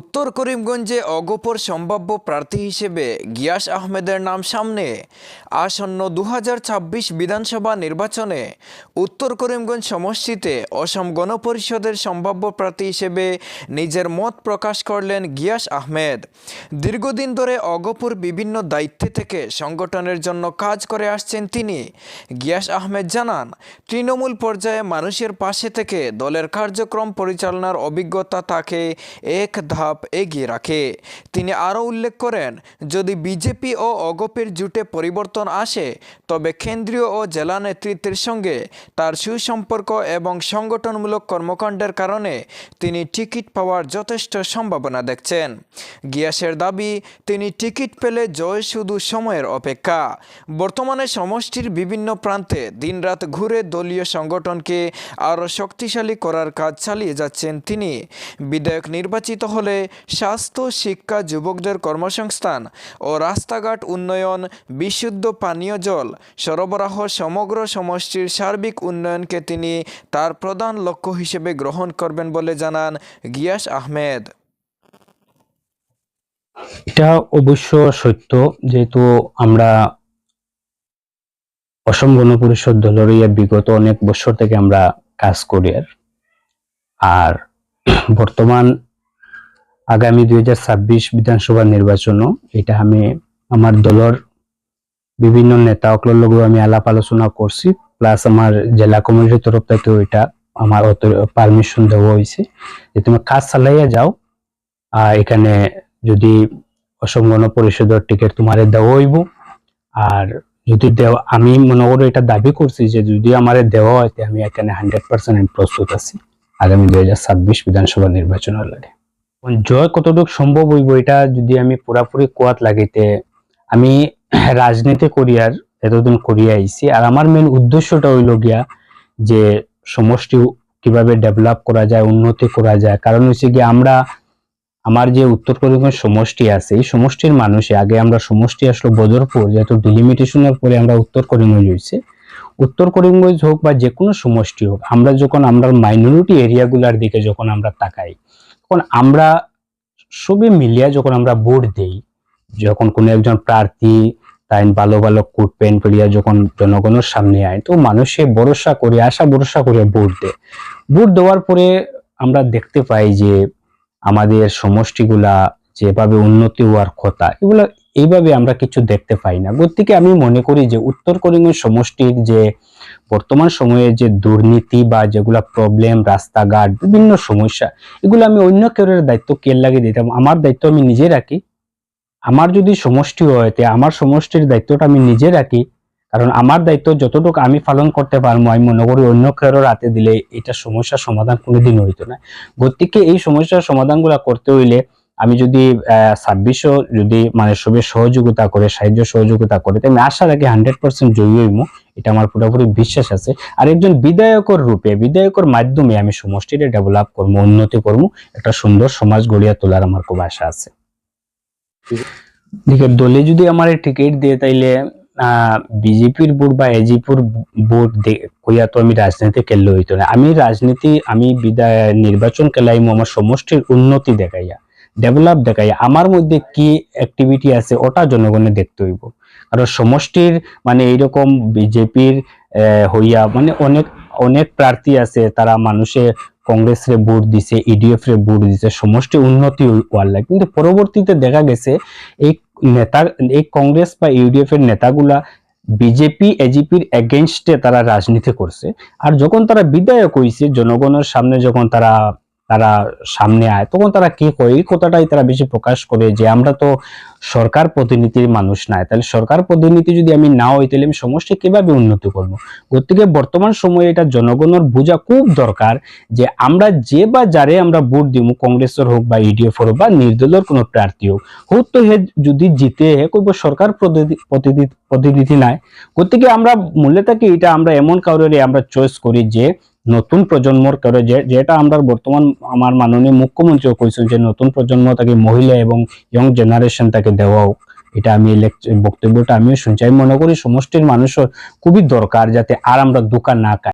উত্তর করিমগঞ্জে অগপর সম্ভাব্য প্রার্থী হিসেবে গিয়াস আহমেদের নাম সামনে। আসন্ন দু হাজার ছাব্বিশ বিধানসভা নির্বাচনে উত্তর করিমগঞ্জ সমষ্টিতে অসম গণপরিষদের সম্ভাব্য প্রার্থী হিসেবে নিজের মত প্রকাশ করলেন গিয়াস আহমেদ। দীর্ঘদিন ধরে অগপুর বিভিন্ন দায়িত্বে থেকে সংগঠনের জন্য কাজ করে আসছেন তিনি। গিয়াস আহমেদ জানান, তৃণমূল পর্যায়ে মানুষের পাশে থেকে দলের কার্যক্রম পরিচালনার অভিজ্ঞতা তাকে এক ধাপ এগিয়ে রাখে। তিনি আরও উল্লেখ করেন, যদি বিজেপি ও অগপের জুটে পরিবর্তন আসে, তবে কেন্দ্রীয় ও জেলা নেতৃত্বের সঙ্গে তার সুসম্পর্ক এবং সংগঠনমূলক কর্মকাণ্ডের কারণে তিনি টিকিট পাওয়ার যথেষ্ট সম্ভাবনা দেখছেন। গিয়াসের দাবি, তিনি টিকিট পেলে জয় শুধু সময়ের অপেক্ষা। বর্তমানে সমষ্টির বিভিন্ন প্রান্তে দিনরাত ঘুরে দলীয় সংগঠনকে আরও শক্তিশালী করার কাজ চালিয়ে যাচ্ছেন তিনি। বিধায়ক নির্বাচিত হলে স্বাস্থ্য, শিক্ষা, যুবকদের কর্মসংস্থান ও রাস্তাঘাট উন্নয়ন, বিশুদ্ধ পানীয় জল, সরবরাহ সমগ্র সমষ্টির সার্বিক উন্নয়নকে তিনি তার প্রধান লক্ষ্য হিসেবে গ্রহণ করবেন বলে জানান গিয়াস আহমেদ। এটা অবশ্য সত্য যেহেতু আমরা অসম গণ পরিষদ দলের ইয়ে বিগত অনেক বছর থেকে আমরা কাজ করি আর। বর্তমান আগামী দুই বিধানসভা নির্বাচনও এটা আমি আমার দলের বিভিন্ন নেতা অকলের লগেও আমি আলাপ আলোচনা করছি, প্লাস আমার জেলা কমিটির তরফ থেকেও এটা আমার পারমিশন দেওয়া হয়েছে যে তুমি কাজ চালাইয়া যাও আর এখানে যদি অসম গণ পরিষদের টিকিট তোমারে দেওয়া হইব। আর যদি দেওয়া, আমি মনে করো এটা দাবি করছি যে যদি আমারে দেওয়া হয় আমি এখানে হান্ড্রেড পার্সেন্ট প্রস্তুত আছি। আগামী দুই হাজার ছাব্বিশ বিধানসভা নির্বাচনের লাগে। জয় কতটুকু সম্ভব হইব, এটা যদি আমি পুরাপুরি কোয়াত লাগিতে, আমি রাজনীতি করিয়ার এতদিন করিয়া আইছি। আর আমার মেন উদ্দেশ্যটা হইল গিয়া যে সমষ্টি কীভাবে ডেভেলপ করা যায়, উন্নতি করা যায়। কারণ হচ্ছে কি আমরা আমার যে উত্তর করিমগঞ্জ সমষ্টি আছে, এই সমষ্টির মানুষে আগে আমরা সমষ্টি আসলো বদরপুর, যেহেতু ডিলিমিটেশনের পরে আমরা উত্তর করিমগঞ্জ হয়েছে। উত্তর করিমগঞ্জ হোক বা যে কোনো সমষ্টি হোক, আমরা যখন আমরা মাইনরিটি এরিয়াগুলার দিকে যখন আমরা তাকাই, তখন আমরা সবে মিলিয়া যখন আমরা ভোট দেই, যখন কোনো একজন প্রার্থী তাই ভালো ভালো কোট প্যান্ট পরিয়া যখন জনগণের সামনে আয়, তো মানুষে ভরসা করে, আশা ভরসা করে ভোট দেয়। ভোট দেওয়ার পরে আমরা দেখতে পাই যে আমাদের সমষ্টিগুলা যেভাবে উন্নতি হওয়ার কথা, এগুলো এইভাবে আমরা কিছু দেখতে পাই না। গতিকে আমি মনে করি যে উত্তর করিমগঞ্জ সমষ্টির যে বর্তমান সময়ে যে দুর্নীতি বা যেগুলা প্রবলেম রাস্তাঘাট, বিভিন্ন সমস্যা, এগুলো আমি অন্য কেউ দায়িত্ব কে লাগিয়ে দিতাম আমার দায়িত্ব আমি নিজে রাখি। আমার যদি সমষ্টি হয় আমার সমষ্টির দায়িত্বটা আমি নিজে রাখি। কারণ আমার দায়িত্ব যতটুকু আমি পালন করতে পারব আমি মনে করি অন্য কারোর হাতে দিলে এটা সমস্যার সমাধান কোনোদিন হইতো না। গতিকে এই সমস্যার সমাধানগুলো করতে হইলে আমি যদি ছাব্বিশও যদি মানে সবে সহযোগিতা করে সাহায্য সহযোগিতা করে তো আমি আশা রাখি হান্ড্রেড পার্সেন্ট জয়ী হইমু এটা আমার পুরোপুরি বিশ্বাস আছে। আর একজন বিধায়কর রূপে বিধায়কর মাধ্যমে আমি সমষ্টিটা ডেভেলপ করব উন্নতি করব একটা সুন্দর সমাজ গড়িয়া তোলার আমার খুব আশা আছে। দলে যদি আমার টিকিট দিয়ে তাইলে বিজেপির ভোট বা এজিপির ভোট কইয়া তো আমি রাজনীতি খেললে হইতো না। আমি রাজনীতি, আমি বিদায়, নির্বাচন খেলাইমু আমার সমষ্টির উন্নতি দেখাইয়া ডেভেলপ দেখাইয়া, আমার মধ্যে কি অ্যাক্টিভিটি আছে ওটা জনগণে দেখতে হইব। কারণ সমষ্টির মানে এইরকম বিজেপির হইয়া মানে অনেক অনেক প্রার্থী আছে, তারা মানুষে কংগ্রেস রে ভোট দিছে ইডিএফ রে ভোট দিছে, সমষ্টি উন্নতি হওয়ার লাগে। কিন্তু পরবর্তীতে দেখা গেছে, এই নেতা, এই কংগ্রেস বা ইউডিএফ এর নেতাগুলা বিজেপি এজিপির এগেনস্টে তারা রাজনীতি করছে। আর যখন তারা বিধায়ক হয়েছে জনগণের সামনে যখন তারা তারা সামনে আয়। তখন তারা কি কয় এই কথাটাই তারা বেশি প্রকাশ করে যে আমরা তো সরকার প্রতিনিধির মানুষ নাই। তাহলে সরকার প্রতিনিধি যদি আমি না হই, তাহলে আমি সমষ্টি কীভাবে উন্নতি করব? গতিকে বর্তমান সময়ে এটা জনগণের বোঝা খুব দরকার যে আমরা যে বা যারে আমরা ভোট দিব কংগ্রেসের হোক বা ইডিএফ হোক বা নির্দলের কোনো প্রার্থী হোক হোক তো হে যদি জিতে, হে কইব সরকার প্রতিনিধি প্রতিনিধি নাই। গতিকে আমরা মূল্যে থাকি এটা আমরা এমন কাউরে আমরা চয়েস করি যে নতুন প্রজন্মর করে যেটা আমরা বর্তমান আমার মাননীয় মুখ্যমন্ত্রীও কইছেন যে নতুন প্রজন্ম তাকে মহিলা এবং ইয়ং জেনারেশন তাকে দেওয়া হোক এটা আমি বক্তব্যটা আমিও শুনছি। আমি মনে করি সমষ্টির মানুষের খুবই দরকার যাতে আর আমরা দোকান না